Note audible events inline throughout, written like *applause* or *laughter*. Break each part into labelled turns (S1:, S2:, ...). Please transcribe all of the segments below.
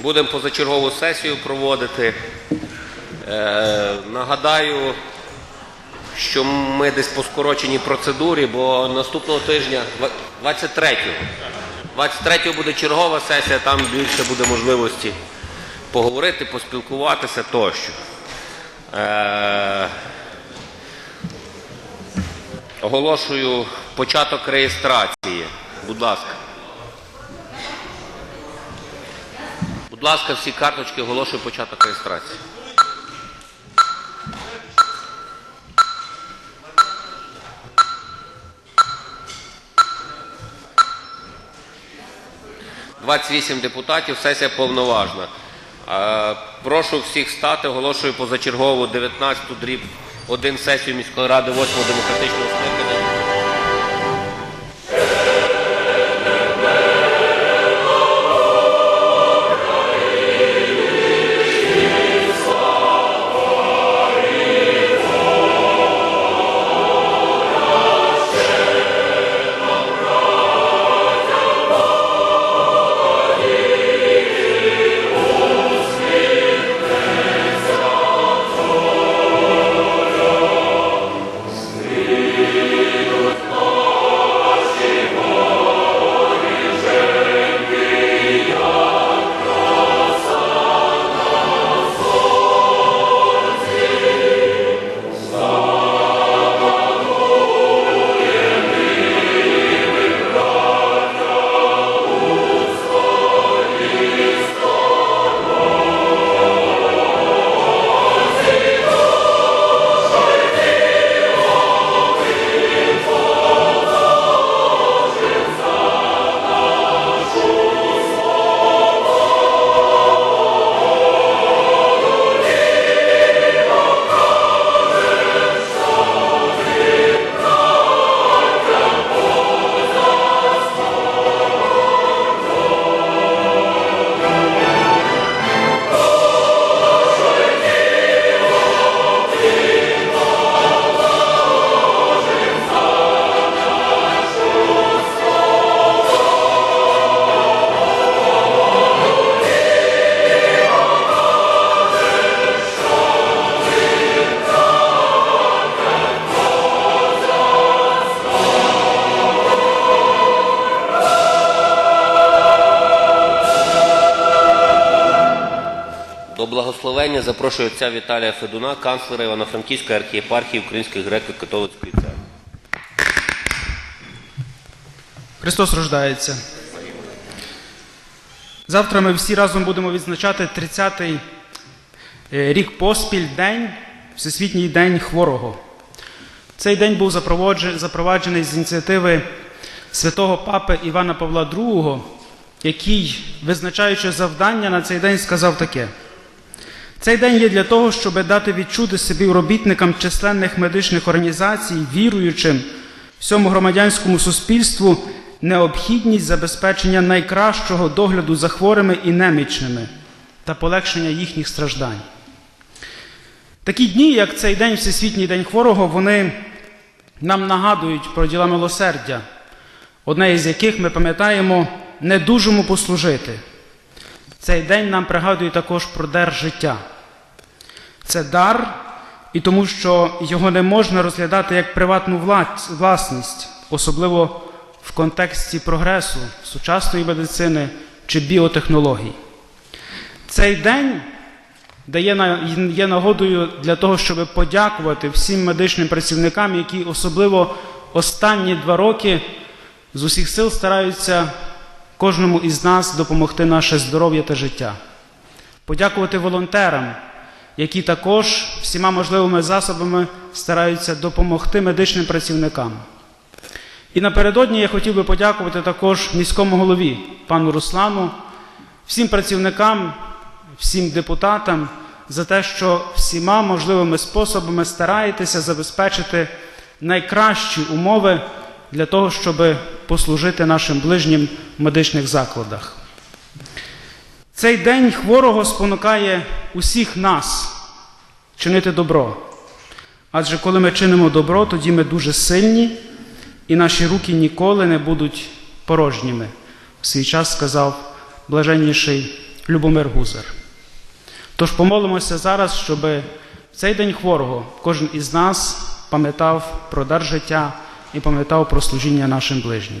S1: Будемо позачергову сесію проводити. Е, нагадаю, що ми десь по скороченій процедурі, бо наступного тижня, 23-го, 23-го буде чергова сесія, там більше буде можливості поговорити, поспілкуватися тощо. Е, оголошую початок реєстрації. Будь ласка. Будь ласка, всі карточки оголошую початок реєстрації. Двадцять депутатів, сесія повноважна. Е, Прошу всіх стати, оголошую позачергову 19-ту дріб 1 сесію міської ради 8-го демократичного скликання. Благословення запрошую отця Віталія Федуна, канцлера Івано-Франківської архієпархії Української греко-католицької церкви.
S2: Христос рождається. Завтра ми всі разом будемо відзначати 30-й е, рік поспіль день, Всесвітній день хворого. Цей день був запроваджений, запроваджений з ініціативи святого папи Івана Павла II, який, визначаючи завдання на цей день, сказав таке. Цей день є для того, щоб дати відчути співробітникам численних медичних організацій, віруючим всьому громадянському суспільству необхідність забезпечення найкращого догляду за хворими і немічними та полегшення їхніх страждань. Такі дні, як цей день, Всесвітній день хворого, вони нам нагадують про діла милосердя, одне із яких ми пам'ятаємо недужому послужити. Цей день нам пригадує також про дар життя. Це дар, і тому що його не можна розглядати як приватну власність, особливо в контексті прогресу сучасної медицини чи біотехнологій. Цей день дає є нагодою для того, щоб подякувати всім медичним працівникам, які особливо останні два роки з усіх сил стараються кожному із нас допомогти наше здоров'я та життя. Подякувати волонтерам, які також всіма можливими засобами стараються допомогти медичним працівникам. І напередодні я хотів би подякувати також міському голові, пану Руслану, всім працівникам, всім депутатам за те, що всіма можливими способами стараєтеся забезпечити найкращі умови для того, щоб послужити нашим ближнім в медичних закладах. Цей день хворого спонукає усіх нас чинити добро. Адже коли ми чинимо добро, тоді ми дуже сильні, і наші руки ніколи не будуть порожніми. В свій час сказав блаженніший Любомир Гузар. Тож помолимося зараз, щоб в цей день хворого кожен із нас пам'ятав про дар життя і пам'ятав про служіння нашим ближнім.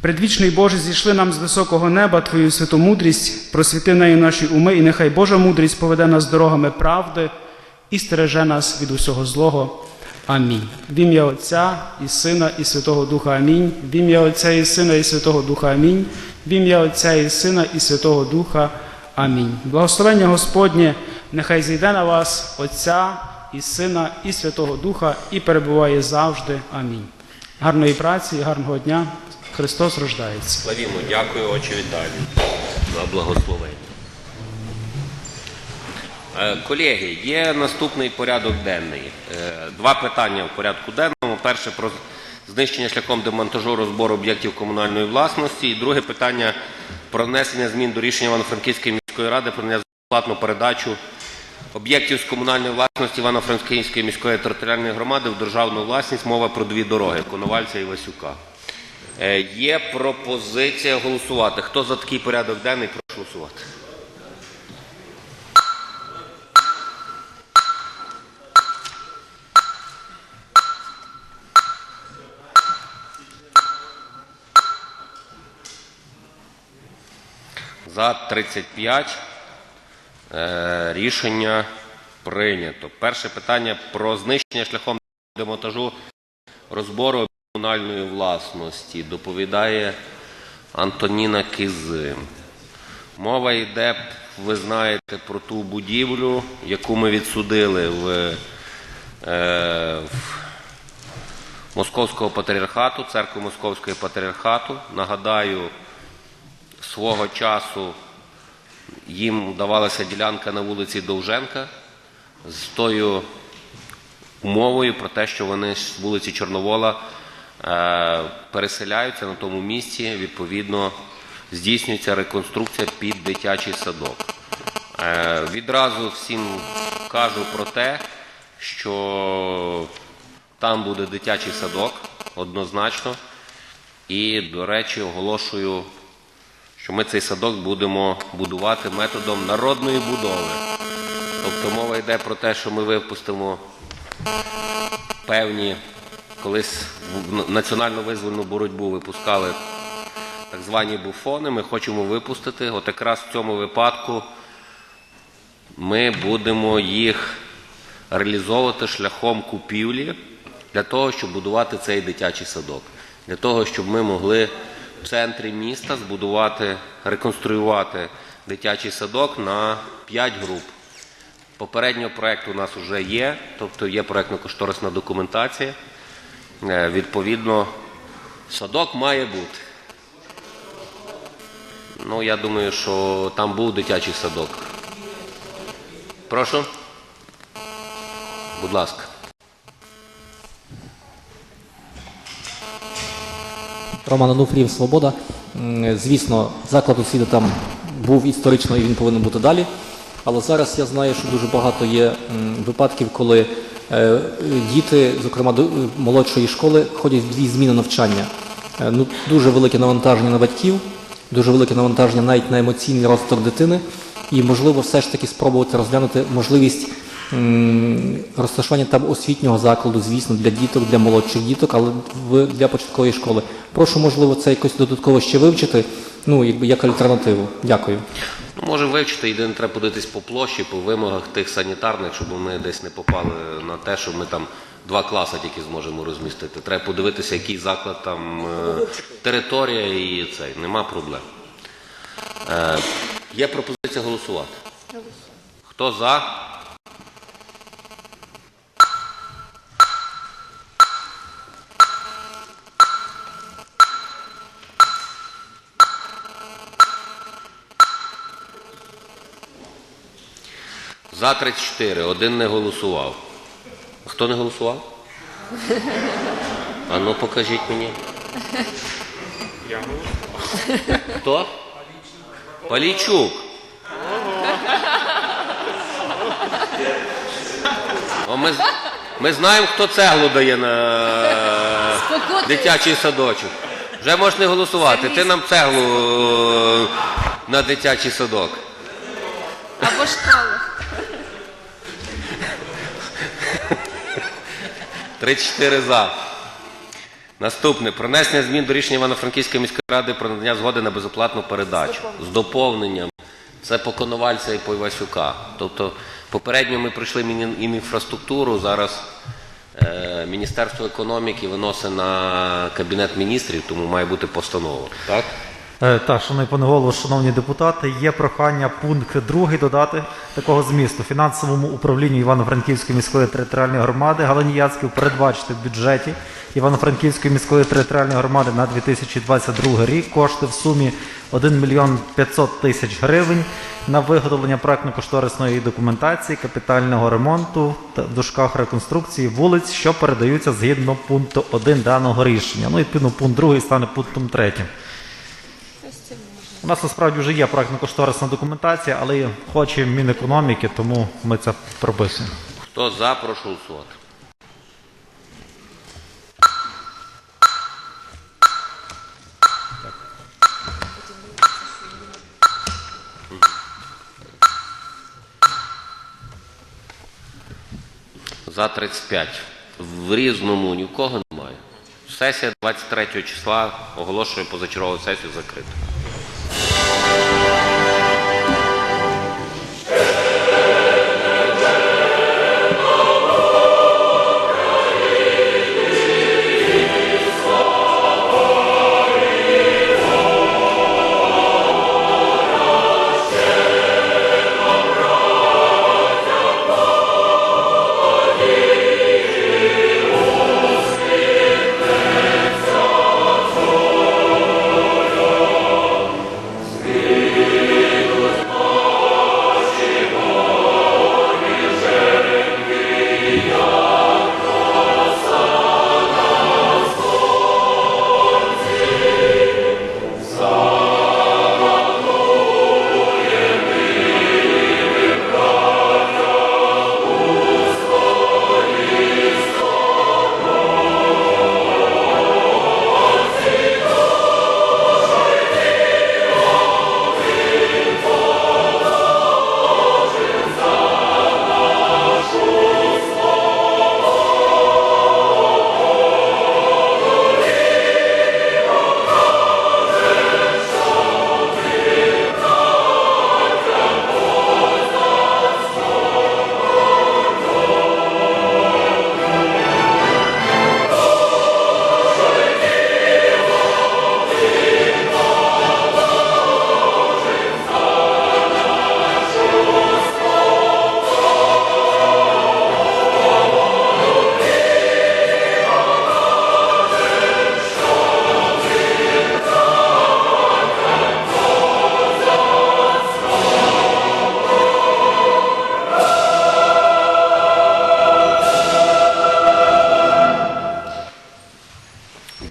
S2: Предвічний Боже, зійшли нам з високого неба Твою святу мудрість, просвіти нею наші уми, і нехай Божа мудрість поведе нас дорогами правди і стереже нас від усього злого. Амінь. В ім'я Отця і Сина, і Святого Духа Амінь. В ім'я Отця і Сина, і Святого Духа Амінь. В ім'я Отця і Сина, і Святого Духа. Амінь. Благословення Господнє, нехай зійде на вас Отця і Сина, і Святого Духа, і перебуває завжди. Амінь. Гарної праці і гарного дня. Христос рождається.
S1: Славімо, дякую, очі Віталій, за благословення. Е, Колеги, є наступний порядок денний. Е, Два питання в порядку денному. Перше про знищення шляхом демонтажу розбору об'єктів комунальної власності. І друге питання про внесення змін до рішення Івано-Франківської міської ради про безплатну передачу об'єктів з комунальної власності Івано-Франківської міської територіальної громади в державну власність. Мова про дві дороги Коновальця і Васюка. Е, Є пропозиція голосувати. Хто за такий порядок денний, прошу голосувати. За 35 е, рішення прийнято. Перше питання про знищення шляхом демонтажу розбору комунальної власності доповідає Антоніна Кизи. Мова йде, ви знаєте, про ту будівлю, яку ми відсудили в, е, в Московського патріархату, церкву Московського патріархату. Нагадаю, свого часу їм давалася ділянка на вулиці Довженка з тою умовою про те, що вони з вулиці Чорновола переселяються на тому місці, відповідно, здійснюється реконструкція під дитячий садок. Е, відразу всім кажу про те, що там буде дитячий садок однозначно. І, до речі, оголошую, що ми цей садок будемо будувати методом народної будови. Тобто мова йде про те, що ми випустимо певні, колись в національно визвольну боротьбу випускали так звані буфони. Ми хочемо випустити. От якраз в цьому випадку ми будемо їх реалізовувати шляхом купівлі для того, щоб будувати цей дитячий садок. Для того, щоб ми могли в центрі міста збудувати, реконструювати дитячий садок на 5 груп. Попередньо проєкт у нас вже є, тобто є проєктно-кошторисна документація. Е, Відповідно, садок має бути. Ну, я думаю, що там був дитячий садок. Прошу. Будь ласка.
S3: Роман Ануфрієв Свобода. Звісно, заклад освіти там був історично і він повинен бути далі. Але зараз я знаю, що дуже багато є випадків, коли діти, зокрема до- молодшої школи, ходять в дві зміни навчання. Е, Ну, дуже велике навантаження на батьків, дуже велике навантаження навіть на емоційний розвиток дитини. І можливо все ж таки спробувати розглянути можливість розташування там освітнього закладу, звісно, для діток, для молодших діток, але для початкової школи. Прошу, можливо, це якось додатково ще вивчити, ну, якби як альтернативу. Дякую.
S1: Ну, може вивчити, єдине треба подивитись по площі, по вимогах тих санітарних, щоб ми десь не попали на те, що ми там два класи тільки зможемо розмістити. Треба подивитися, який заклад там е, територія і цей. Нема проблем. Е, є пропозиція голосувати. Хто за? За 34, один не голосував. Хто не голосував? *laughs* А ну покажіть мені. Я голосував. Хто? Палійчук. О, ми, ми знаємо, хто цеглу дає на
S4: Спокутуй.
S1: дитячий садочок. Вже можеш не голосувати. Ти нам цеглу е, на дитячий садок.
S4: Або школу.
S1: 34 за. Наступне. Пронесення змін до рішення Івано-Франківської міської ради про надання згоди на безоплатну передачу. З доповненням. Це по Коновальця і по Івасюка. Тобто попередньо ми пройшли інфраструктуру, зараз е, Міністерство економіки виносить на Кабінет міністрів, тому має бути постанова. Так?
S5: Е, Так, шановний пане голово, шановні депутати, є прохання пункт другий додати такого змісту. Фінансовому управлінню Івано-Франківської міської територіальної громади Галині Яцьків передбачити в бюджеті Івано-Франківської міської територіальної громади на 2022 рік кошти в сумі 1 мільйон 500 тисяч гривень на виготовлення проектно-кошторисної документації, капітального ремонту та в дужках реконструкції вулиць, що передаються згідно пункту 1 даного рішення. Ну, відповідно, пункт другий стане пунктом третім. У нас насправді вже є проектно-кошторисна документація, але хоче Мінекономіки, тому ми це прописуємо.
S1: Хто за, прошу голосувати. За 35. В різному ні в кого немає. Сесія 23 числа оголошує позачергову сесію закритою.